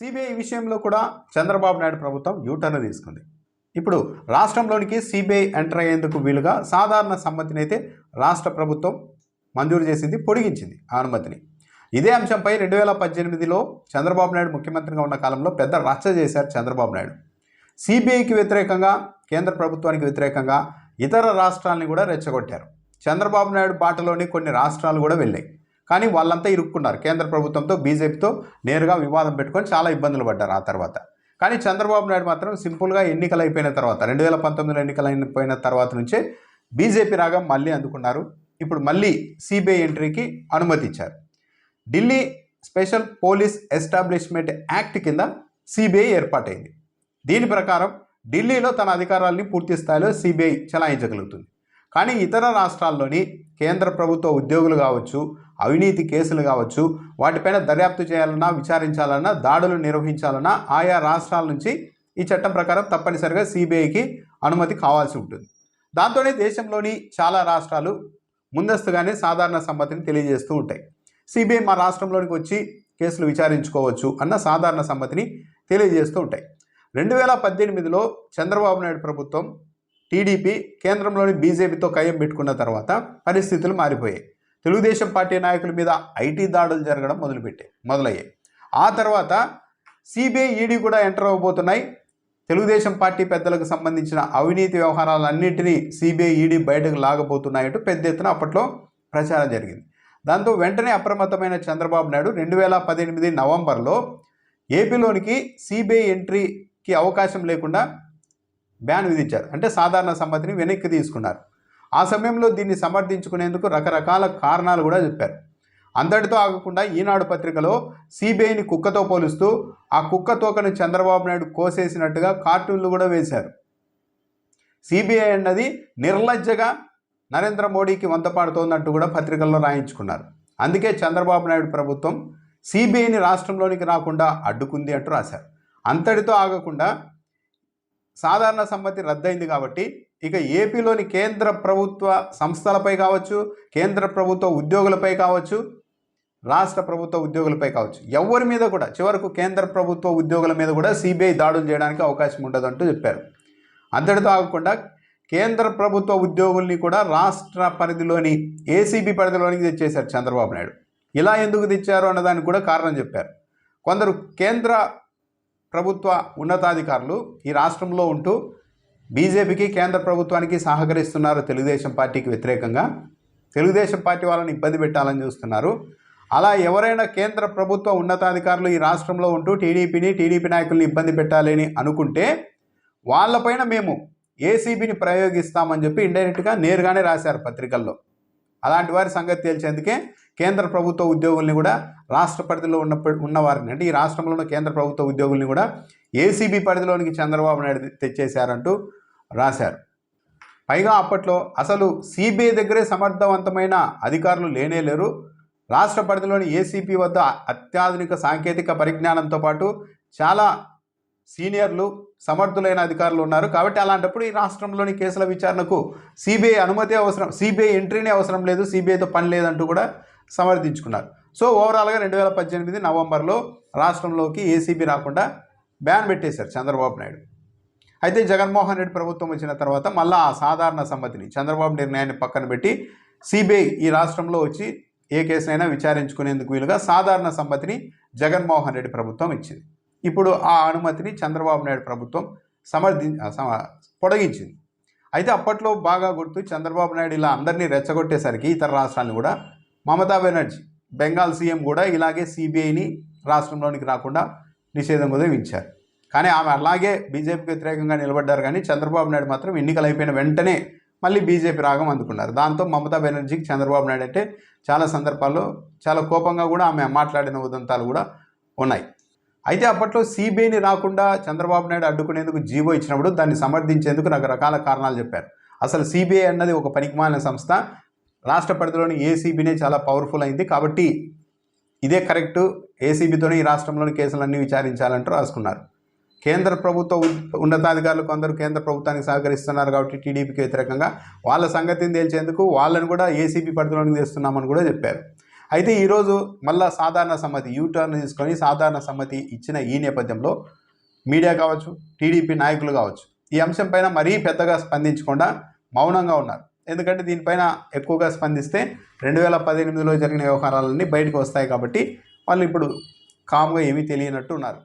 CBI విషయంలో కూడా చంద్రబాబు నాయుడు ప్రభుత్వం యూటర్న్ తీసుకుంది. ఇప్పుడు రాష్ట్రంలోనికి సిబిఐ ఎంటర్ అయ్యేందుకు వీలుగా సాధారణ సమ్మతిని అయితే రాష్ట్ర ప్రభుత్వం మంజూరు చేసింది పొడిగించింది అనుమతిని. ఇదే అంశంపై రెండు వేల పద్దెనిమిదిలో చంద్రబాబు నాయుడు ముఖ్యమంత్రిగా ఉన్న కాలంలో పెద్ద రచ్చ చేశారు చంద్రబాబు నాయుడు. సిబిఐకి వ్యతిరేకంగా కేంద్ర ప్రభుత్వానికి వ్యతిరేకంగా ఇతర రాష్ట్రాలని కూడా రెచ్చగొట్టారు. చంద్రబాబు నాయుడు బాటలోని కొన్ని రాష్ట్రాలు కూడా వెళ్ళాయి. కానీ వాళ్ళంతా ఇరుక్కున్నారు. కేంద్ర ప్రభుత్వంతో బీజేపీతో నేరుగా వివాదం పెట్టుకొని చాలా ఇబ్బందులు పడ్డారు ఆ తర్వాత. కానీ చంద్రబాబు నాయుడు మాత్రం సింపుల్గా ఎన్నికలు అయిపోయిన తర్వాత రెండు వేల పంతొమ్మిదిలో ఎన్నికలు అయిపోయిన తర్వాత నుంచే బీజేపీ రాగం మళ్ళీ అందుకున్నారు. ఇప్పుడు మళ్ళీ సిబిఐ ఎంట్రీకి అనుమతి ఇచ్చారు. Delhi special police establishment act కింద సిబిఐ ఏర్పాటైంది. దీని ప్రకారం ఢిల్లీలో తన అధికారాల్ని పూర్తి స్థాయిలో సిబిఐ చలాయించగలుగుతుంది. కానీ ఇతర రాష్ట్రాల్లోని కేంద్ర ప్రభుత్వ ఉద్యోగులు కావచ్చు అవినీతి కేసులు కావచ్చు వాటిపైన దర్యాప్తు చేయాలన్నా విచారించాలన్నా దాడులు నిర్వహించాలన్నా ఆయా రాష్ట్రాల నుంచి ఈ చట్టం ప్రకారం తప్పనిసరిగా సిబిఐకి అనుమతి కావాల్సి ఉంటుంది. దాంతోనే దేశంలోని చాలా రాష్ట్రాలు ముందస్తుగానే సాధారణ సమ్మతిని తెలియజేస్తూ ఉంటాయి. సిబిఐ మా రాష్ట్రంలోనికి వచ్చి కేసులు విచారించుకోవచ్చు అన్న సాధారణ సమ్మతిని తెలియజేస్తూ ఉంటాయి. రెండు వేల పద్దెనిమిదిలో చంద్రబాబు నాయుడు ప్రభుత్వం టీడీపీ కేంద్రంలోని బీజేపీతో కయ్యం పెట్టుకున్న తర్వాత పరిస్థితులు మారిపోయాయి. తెలుగుదేశం పార్టీ నాయకుల మీద ఐటీ దాడులు జరగడం మొదలుపెట్టాయి మొదలయ్యాయి. ఆ తర్వాత సిబిఐ ఈడీ కూడా ఎంటర్ అవ్వబోతున్నాయి. తెలుగుదేశం పార్టీ పెద్దలకు సంబంధించిన అవినీతి వ్యవహారాలన్నింటినీ సిబిఐ ఈడీ బయటకు లాగబోతున్నాయంటూ పెద్ద ఎత్తున అప్పట్లో ప్రచారం జరిగింది. దాంతో వెంటనే అప్రమత్తమైన చంద్రబాబు నాయుడు రెండు వేల పద్దెనిమిది నవంబర్లో ఏపీలోనికి సిబిఐ ఎంట్రీకి అవకాశం లేకుండా బ్యాన్ విధించారు. అంటే సాధారణ సమ్మతిని వెనక్కి తీసుకున్నారు. ఆ సమయంలో దీన్ని సమర్థించుకునేందుకు రకరకాల కారణాలు కూడా చెప్పారు. అంతటితో ఆగకుండా ఈనాడు పత్రికలో సిబిఐని కుక్కతో పోలుస్తూ ఆ కుక్క తోకను చంద్రబాబు నాయుడు కోసేసినట్టుగా కార్టూన్లు కూడా వేశారు. సిబిఐ అన్నది నిర్లజ్జగా నరేంద్ర మోడీకి వంతపాడుతోందంటూ కూడా పత్రికల్లో రాయించుకున్నారు. అందుకే చంద్రబాబు నాయుడు ప్రభుత్వం సిబిఐని రాష్ట్రంలోనికి రాకుండా అడ్డుకుంది అంటూ రాశారు. అంతటితో ఆగకుండా సాధారణ సమ్మతి రద్దయింది కాబట్టి ఇక ఏపీలోని కేంద్ర ప్రభుత్వ సంస్థలపై కావచ్చు కేంద్ర ప్రభుత్వ ఉద్యోగులపై కావచ్చు రాష్ట్ర ప్రభుత్వ ఉద్యోగులపై కావచ్చు. ఎవరి మీద కూడా చివరకు కేంద్ర ప్రభుత్వ ఉద్యోగుల మీద కూడా సిబిఐ దాడులు చేయడానికి అవకాశం ఉండదంటూ చెప్పారు. అంతటితో ఆగకుండా కేంద్ర ప్రభుత్వ ఉద్యోగుల్ని కూడా రాష్ట్ర పరిధిలోని ఏసీబీ పరిధిలోనికి తెచ్చేశారు చంద్రబాబు నాయుడు. ఇలా ఎందుకు తెచ్చారు అన్నదానికి కూడా కారణం చెప్పారు. కొందరు కేంద్ర ప్రభుత్వ ఉన్నతాధికారులు ఈ రాష్ట్రంలో ఉంటూ బీజేపీకి కేంద్ర ప్రభుత్వానికి సహకరిస్తున్నారు తెలుగుదేశం పార్టీకి వ్యతిరేకంగా. తెలుగుదేశం పార్టీ వాళ్ళని ఇబ్బంది పెట్టాలని చూస్తున్నారు. అలా ఎవరైనా కేంద్ర ప్రభుత్వ ఉన్నతాధికారులు ఈ రాష్ట్రంలో ఉంటూ టీడీపీని టీడీపీ నాయకుల్ని ఇబ్బంది పెట్టాలని అనుకుంటే వాళ్ళపైన మేము ఏసీబీని ప్రయోగిస్తామని చెప్పి ఇండైరెక్ట్గా నేరుగానే రాశారు పత్రికల్లో. అలాంటి వారి సంగతి తేల్చేందుకే కేంద్ర ప్రభుత్వ ఉద్యోగుల్ని కూడా రాష్ట్ర పరిధిలో ఉన్న ఉన్నవారిని అంటే ఈ రాష్ట్రంలో ఉన్న కేంద్ర ప్రభుత్వ ఉద్యోగుల్ని కూడా ఏసీబీ పరిధిలోనికి చంద్రబాబు నాయుడు తెచ్చేశారంటూ రాశారు. పైగా అప్పట్లో అసలు సిబిఐ దగ్గరే సమర్థవంతమైన అధికారులు లేనే లేరు. రాష్ట్ర పరిధిలోని ఏసీపీ వద్ద అత్యాధునిక సాంకేతిక పరిజ్ఞానంతో పాటు చాలా సీనియర్లు సమర్థులైన అధికారులు ఉన్నారు. కాబట్టి అలాంటప్పుడు ఈ రాష్ట్రంలోని కేసుల విచారణకు సిబిఐ అనుమతి అవసరం సిబిఐ ఎంట్రీనే అవసరం లేదు సిబిఐతో పని లేదంటూ కూడా సమర్థించుకున్నారు. సో ఓవరాల్గా రెండు వేల పద్దెనిమిది నవంబర్లో రాష్ట్రంలోకి ఏసీబీ రాకుండా బ్యాన్ పెట్టేశారు చంద్రబాబు నాయుడు. అయితే జగన్మోహన్ రెడ్డి ప్రభుత్వం వచ్చిన తర్వాత మళ్ళా ఆ సాధారణ సమ్మతిని చంద్రబాబు నిర్ణయాన్ని పక్కన పెట్టి సిబిఐ ఈ రాష్ట్రంలో వచ్చి ఏ కేసునైనా విచారించుకునేందుకు వీలుగా సాధారణ సమ్మతిని జగన్మోహన్ రెడ్డి ప్రభుత్వం ఇచ్చింది. ఇప్పుడు ఆ అనుమతిని చంద్రబాబు నాయుడు ప్రభుత్వం సమర్థి పొడిగించింది. అయితే అప్పట్లో బాగా గుర్తు చంద్రబాబు నాయుడు ఇలా అందరినీ రెచ్చగొట్టేసరికి ఇతర రాష్ట్రాలను కూడా మమతా బెనర్జీ బెంగాల్ సీఎం కూడా ఇలాగే సిబిఐని రాష్ట్రంలోనికి రాకుండా నిషేధం కూడా విధించారు కానీ ఆమె అలాగే బీజేపీకి వ్యతిరేకంగా నిలబడ్డారు కానీ చంద్రబాబు నాయుడు మాత్రం ఎన్నికలు అయిపోయిన వెంటనే మళ్ళీ బీజేపీ రాగం అందుకున్నారు. దాంతో మమతా బెనర్జీకి చంద్రబాబు నాయుడు అంటే చాలా సందర్భాల్లో చాలా కోపంగా కూడా ఆమె మాట్లాడిన ఉదంతాలు కూడా ఉన్నాయి. అయితే అప్పట్లో సిబిఐని రాకుండా చంద్రబాబు నాయుడు అడ్డుకునేందుకు జీవో ఇచ్చినప్పుడు దాన్ని సమర్థించేందుకు రకరకాల కారణాలు చెప్పారు. అసలు సిబిఐ అన్నది ఒక పనికిమాలిన సంస్థ. రాష్ట్ర పరిధిలోని ఏసీబీనే చాలా పవర్ఫుల్ అయింది కాబట్టి ఇదే కరెక్టు. ఏసీబీతోనే ఈ రాష్ట్రంలోని కేసులన్నీ విచారించాలంటూ రాసుకున్నారు. కేంద్ర ప్రభుత్వ ఉన్నతాధికారులు కొందరు కేంద్ర ప్రభుత్వానికి సహకరిస్తున్నారు కాబట్టి టీడీపీకి వ్యతిరేకంగా వాళ్ళ సంగతిని తేల్చేందుకు వాళ్ళని కూడా ఏసీబీ పరిధిలోనికి తెస్తున్నామని కూడా చెప్పారు. అయితే ఈరోజు మళ్ళా సాధారణ సమ్మతి యూటర్న్ తీసుకొని సాధారణ సమ్మతి ఇచ్చిన ఈ నేపథ్యంలో మీడియా కావచ్చు టీడీపీ నాయకులు కావచ్చు ఈ అంశంపైన మరీ పెద్దగా స్పందించకుండా మౌనంగా ఉన్నారు. ఎందుకంటే దీనిపైన ఎక్కువగా స్పందిస్తే రెండు వేల పద్దెనిమిదిలో జరిగిన వ్యవహారాలన్నీ బయటకు వస్తాయి కాబట్టి వాళ్ళు ఇప్పుడు కామ్గా ఏమీ తెలియనట్టు ఉన్నారు.